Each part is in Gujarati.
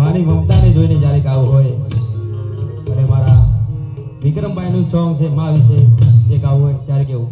મારી મમતાને જોઈને જ્યારે ગાવું હોય, અને મારા વિક્રમભાઈનું સોંગ છે, મા વિશે જે ગાવું હોય, ત્યારે કેવું?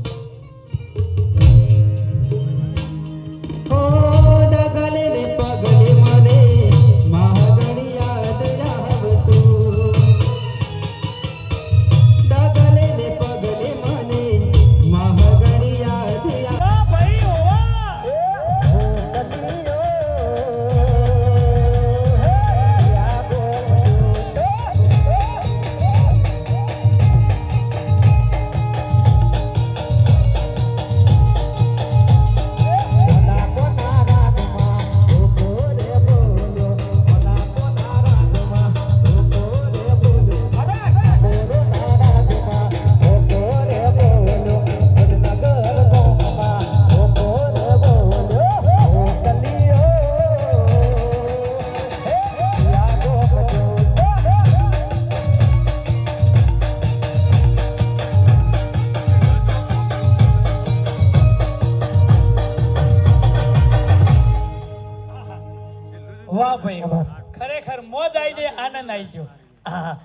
આવી નાઈ ગયો.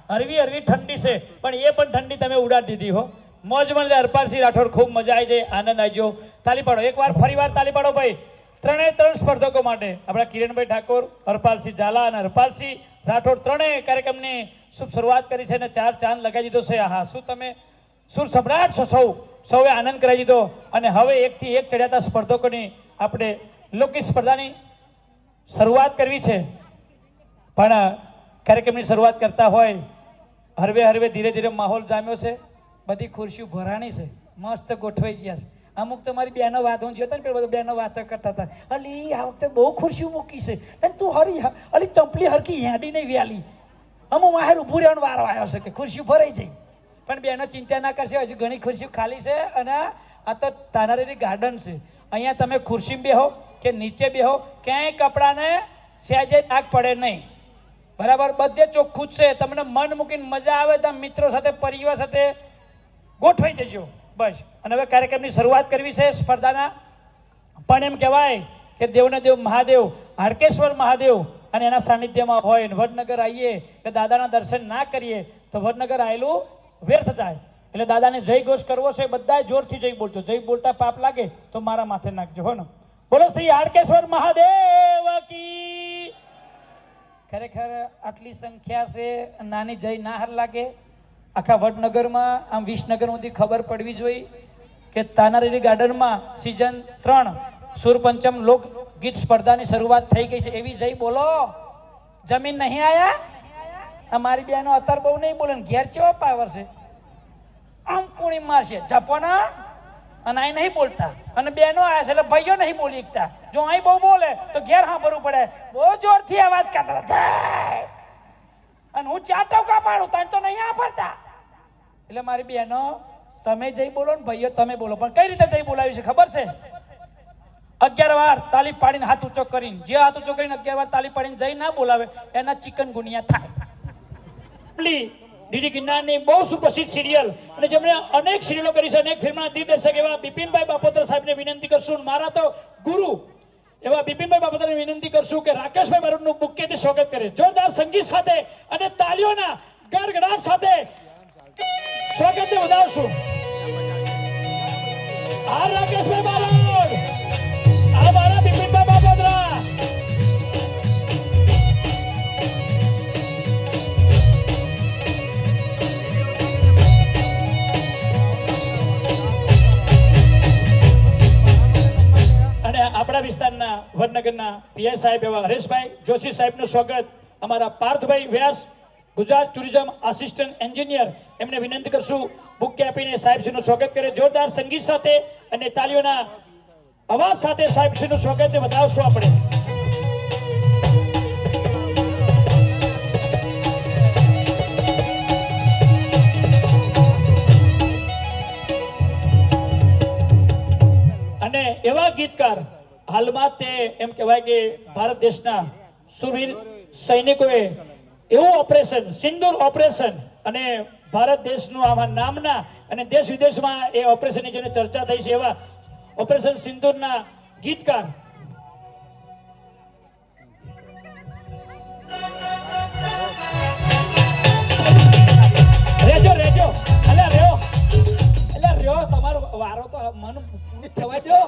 હરવી હરવી ઠંડી છે, પણ એ પણ ઠંડી તમે ઉડાડી દીધી હો. મોજ મને હરપાલસિંહ રાઠોડ ખૂબ મજા આવી જાય આનંદ આવી ગયો. તાલી પાડો, એકવાર ફરી વાર તાલી પાડો ભાઈ. ત્રણેય ત્રણ સ્પર્ધકો માટે આપણા કિરણભાઈ ઠાકોર, હરપાલસિંહ ઝાલા અને હરપાલસિંહ રાઠોડ ત્રણેય કાર્યક્રમની શુભ શરૂઆત કરી છે અને ચાર ચાંદ લગાવી દીધો છે. હા શું તમે સુર સમ્રાટ છો સૌ? સૌએ આનંદ કરાવી દીધો. અને હવે એકથી એક ચડ્યાતા સ્પર્ધકોની આપણે લોકગીત સ્પર્ધાની શરૂઆત કરવી છે. પણ કાર્યક્રમની શરૂઆત કરતા હોય, હરવે હરવે ધીરે ધીરે માહોલ જામ્યો છે. બધી ખુરશીઓ ભરાણી છે. મસ્ત ગોઠવાઈ ગયા છે. અમુક તો મારી બેનો વાત હું જોતા ને બધા બેનો વાતો કરતા હતા. અલી, આ વખતે બહુ ખુરશીઓ મૂકી છે. અને તું હરી, અલી ચંપલી હરકી હેડી નહીં વ્યાલી. અમુક વાહેર ઊભું રહેવાનો વારો આવ્યો છે કે ખુરશીઓ ભરાઈ જાય. પણ બેનો ચિંતા ના કરશે, હજુ ઘણી ખુરશીઓ ખાલી છે અને આ તો તાનારીની ગાર્ડન છે. અહીંયા તમે ખુરશી બેહો કે નીચે બેહો, ક્યાંય કપડાને સહેજે આગ પડે નહીં. બરાબર? બધે ચોખ્ખું છે. તમને મન મૂકીને મજા આવે ત્યાં મિત્રો સાથે, પરિવાર સાથે ગોઠવાઈ જજો. બસ. અને હવે કાર્યક્રમની શરૂઆત કરવી છે સ્પર્ધાના. પણ એમ કહેવાય કે દેવને દેવ મહાદેવ, હાર્કેશ્વર મહાદેવ અને એના સાનિધ્યમાં હોય ને વડનગર આવીએ કે દાદાના દર્શન ના કરીએ તો વડનગર આવેલું વ્યર્થ જાય. એટલે દાદાને જય ઘોષ કરવો છે બધા જોરથી જય બોલજો. જય બોલતા પાપ લાગે તો મારા માથે નાખજો. હો ને? બોલો શ્રી હાર્કેશ્વર મહાદેવ કી ખરેખર આટલી સંખ્યા છે, નાની જય ના હાર લાગે. આખા વડનગરમાં, આમ વિસનગર સુધી ખબર પડવી જોઈએ કે તાનારીરી ગાર્ડનમાં સિઝન ત્રણ સુરપંચમ લોક ગીત સ્પર્ધાની શરૂઆત થઈ ગઈ છે. એવી જય બોલો. જમીન નહીં આયા? અમારી બેનો અત્યારે બહુ નહીં બોલે ઘેર ચેવો પાવર છે? આમ પૂણી મારશે. જપોના? અને અહીં નહીં બોલતા. અને બેનો આવ્યા છે એટલે ભાઈઓ નહીં બોલી એકતા. જો અહીં બહુ બોલે, તો ઘેર સાંભળવું પડે. બહુ જોરથી અવાજ કાઢતા જાય! અને હું ચાર ટોકા પાડું, તને તો નહીં આપડતા એટલે મારી બહેનો, તમે જઈ બોલો ને ભાઈઓ, તમે બોલો. પણ કઈ રીતે જઈ બોલાવી છે ખબર છે? અગિયાર વાર તાલી પાડીને હાથ ઊંચો કરીને, જે હાથ ઊંચો કરીને અગિયાર વાર તાલી પાડીને જઈ ના બોલાવે, એના ચિકન ગુનિયા થાય. આપણી ડીડી કિન્નારની બહુ સુપ્રસિદ્ધ સિરિયલ. અને જેમણે અનેક સિરિયલો કરી છે, અનેક ફિલ્મના દિગ્દર્શક એવા બિપિનભાઈ બાપોતર સાહેબને વિનંતી કરશું. મારા તો ગુરુ એવા બિપિનભાઈ બાપોતરને વિનંતી કરશું કે રાકેશભાઈ બારોટનું બુક્કેથી સ્વાગત કરે. જોરદાર સંગીત સાથે અને તાલીઓના ગરગડાટ સાથે સ્વાગતને વધારશું. હા, રાકેશભાઈ વિસ્તારના વડનગરના સાહેબ એવા હરેશભાઈ જોશી સાહેબનું સ્વાગત. અમારા પાર્થભાઈ Vyas, Gujarat tourism assistant engineer, એમને વિનંતી કરશું, બુકે આપીને સાહેબશ્રીનું સ્વાગત કરે. જોરદાર સંગીત સાથે અને તાલીઓના અવાજ સાથે સાહેબશ્રીનું સ્વાગત વધાવશું આપણે. એવા ગીતકાર હાલમાં તે એમ કહેવાય કે ભારત દેશના સુવીર સૈનિકોએ એવું ઓપરેશન, સિંદૂર ઓપરેશન અને ભારત દેશનું આવા નામના અને દેશ વિદેશમાં એ ઓપરેશનની જેને ચર્ચા થઈ છે એવા ઓપરેશન સિંદૂરના ગીતકાર. રેજો રેજો. અલ્યા રહ્યો અલ્યા રહ્યો તમારો વારો તો મન પૂરું થવા દો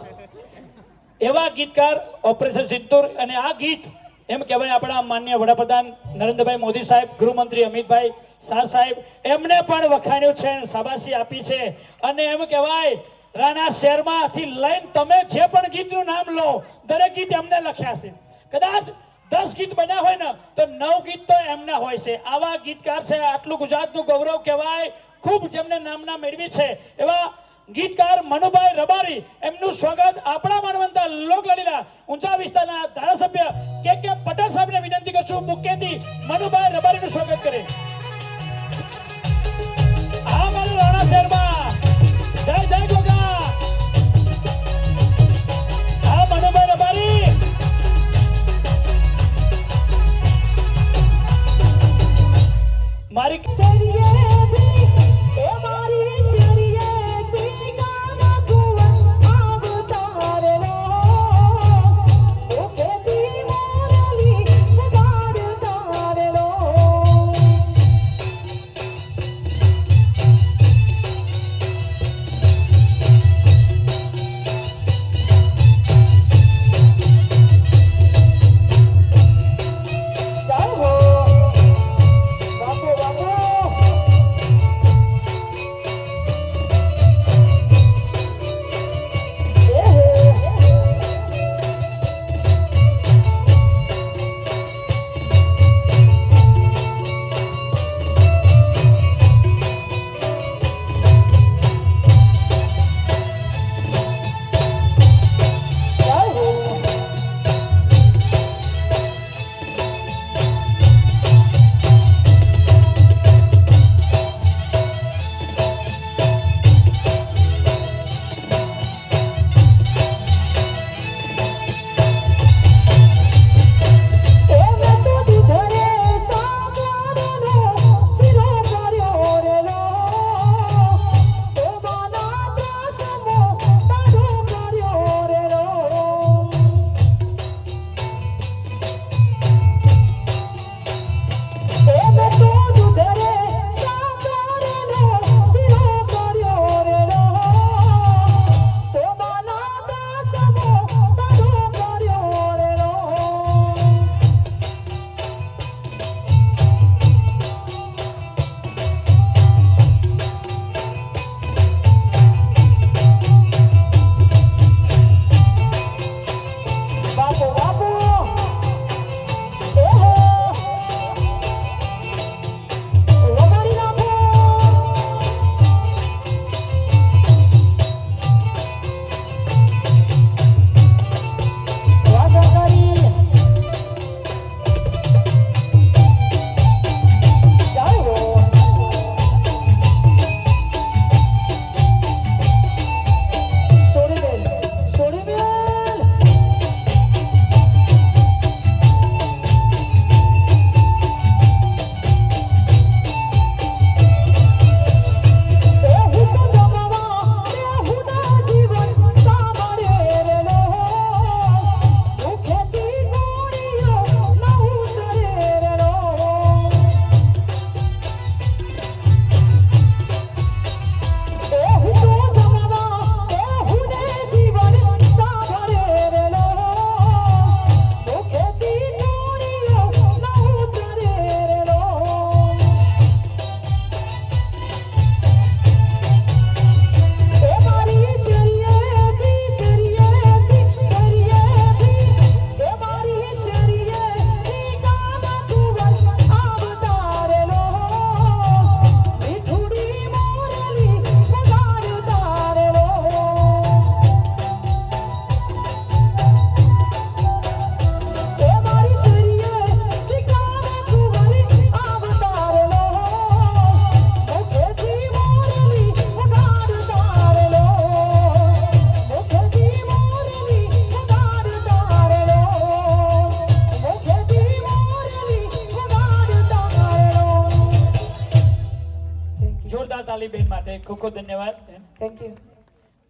એવા ગીતકાર, ઓપરેશન સિંદૂર અને આ ગીત એમ કહેવાય આપણા માન્ય વડાપ્રધાન નરેન્દ્રભાઈ મોદી સાહેબ, ગૃહમંત્રી અમિતભાઈ શાહ સાહેબ, એમને પણ વખાણ્યું છે શાબાશી આપી છે. અને એમ કહેવાય, રાણા શહેરમાંથી લઈને તમે જે પણ ગીતનું નામ લો, દરેક ગીત એમને લખ્યા છે. કદાચ દસ ગીત બન્યા હોય ને, તો નવ ગીત તો એમના હોય છે. આવા ગીતકાર છે, આટલું ગુજરાતનું ગૌરવ કહેવાય, ખૂબ જેમને નામના મેળવી છે. એવા ગીતકાર મનુભાઈ રબારી, એમનું સ્વાગત આપણા માનવંતા લોકલાલીલા ઊંચા વિસ્તારના ધારાસભ્ય કે કે પટેલ સાહેબને વિનંતી કરશું મુખ્યથી મનુભાઈ રબારીનું સ્વાગત કરે. આ મારું રાણા શહેરમાં. જય જય ગોગા. આ મનુભાઈ રબારી. મારી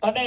અને